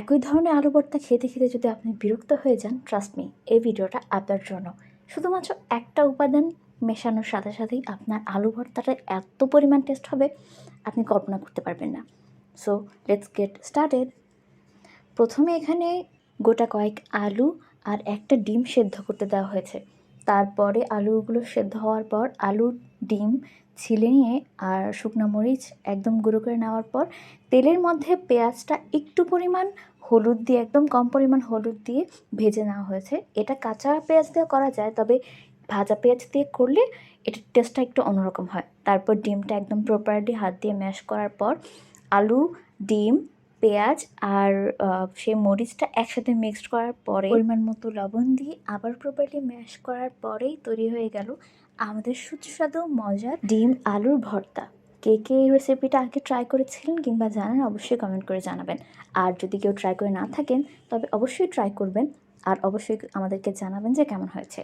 একই ধরনের আলু ভর্তা খেতে খেতে যদি আপনি বিরক্ত হয়ে যান ট্রাস্ট মি এই ভিডিওটা আপনার জন্য। শুধুমাত্র একটা উপাদান মেশানোর সাথে সাথেই আপনার আলু ভর্তাটা এত পরিমাণ টেস্ট হবে, আপনি কল্পনা করতে পারবেন না। সো লেটস গেট স্টার্টেড প্রথমে এখানে গোটা কয়েক আলু আর একটা ডিম সেদ্ধ করতে দেওয়া হয়েছে। তারপরে আলুগুলো সেদ্ধ হওয়ার পর আলু ডিম ছিলে নিয়ে আর শুকনো মরিচ একদম গুঁড়ো করে নেওয়ার পর তেলের মধ্যে পেঁয়াজটা একটু পরিমাণ হলুদ দিয়ে, একদম কম পরিমাণ হলুদ দিয়ে ভেজে নেওয়া হয়েছে। এটা কাঁচা পেঁয়াজ দিয়ে করা যায়, তবে ভাজা পেঁয়াজ দিয়ে করলে এটার টেস্টটা একটু অন্যরকম হয়। তারপর ডিমটা একদম প্রপারলি হাত দিয়ে ম্যাশ করার পর আলু, ডিম পেঁয়াজ আর সেই মরিচটা একসাথে মিক্সড করার পরে পরিমাণ মতো লবণ দিয়ে আবার প্রপারলি ম্যাশ করার পরেই তৈরি হয়ে গেল আমাদের সুস্বাদু মজার ডিম আলুর ভর্তা। কে কে এই রেসিপিটা আগে ট্রাই করেছিলেন কিংবা জানেন অবশ্যই কমেন্ট করে জানাবেন। আর যদি কেউ ট্রাই করে না থাকেন, তবে অবশ্যই ট্রাই করবেন। আর অবশ্যই আমাদেরকে জানাবেন যে কেমন হয়েছে।